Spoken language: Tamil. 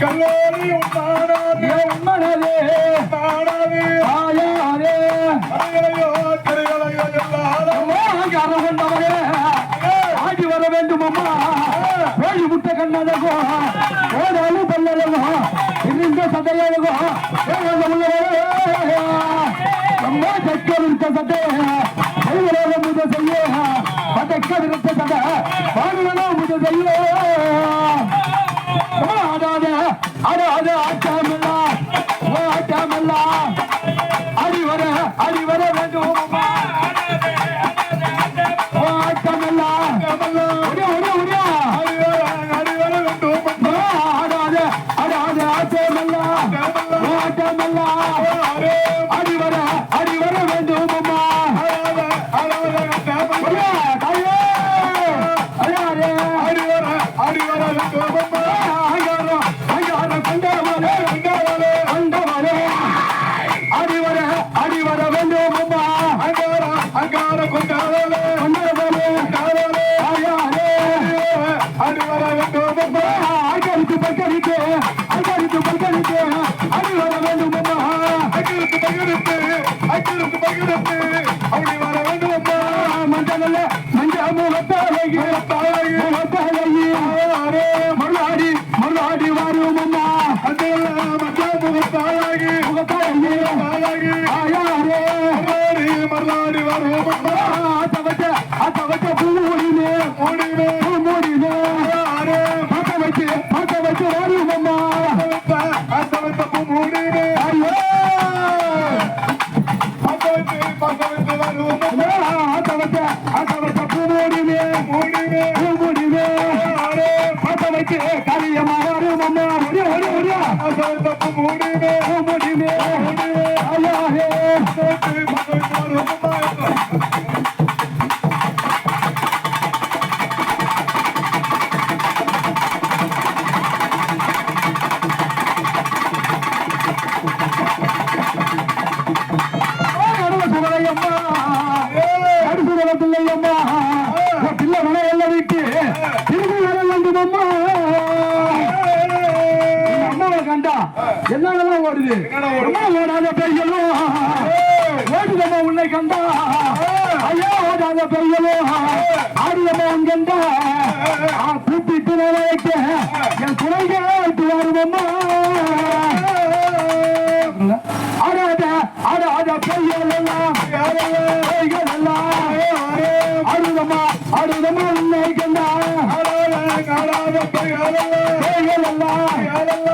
கல்லோரி உண்டானாது உண்மனதே நாடாது ஆயாரே கரைகளையோ கரைகளையோ எல்லாரும் அலங்காரம் கொண்டவரே ஆடி வர வேண்டும் அம்மா. கோழி முட்டை கண்ணதகோ ஓடாலு பல்லதகோ இன்னிந்த சதையதகோ அம்மா சக்கரித்த சட்டை கைவரோட முத செய்ய. பதக்கரித்த சட்டை பாடுவனோ முத செய்ய. அடிவர வேண்டும் ஆடாத, ஆடாத பக்கரித்து, அகரித்து பக்கரித்து, அடி வர வேண்டும் அம்மா. மஞ்சள் மஞ்ச முகத்தாலகி முகத்தாலகி மருளாடி மருளாடி வரும் அம்மா முகத்தாலகி ஆயாரே அத்தவச்ச அத்தவச்ச பூமுடினே பூமுடினே அம்மா ஐயாரே கடவுள் சுடலையம்மா பிள்ளை மனையல்ல விட்டு திரும்பி வர வேண்டும் அம்மா கண்டா என்னென்னலாம் ஓடுது. என்னடா ஓடுது? அம்மா ஓடாத பெய்யலும் ஓடுதம்மா உன்னை கண்டா. ஐயா ஓடாத பெய்யலும் ஆடுதம்மா உன் கண்டா. கூப்பிட்டு நான் வைக்க. என் துணைக்கு வரும் அம்மா. ஆடாத ஆடாத எல்லாம் ஆடுதம்மா ஆடுதம்மா உன்னை கண்டா. எல்லாம் ஆயாரே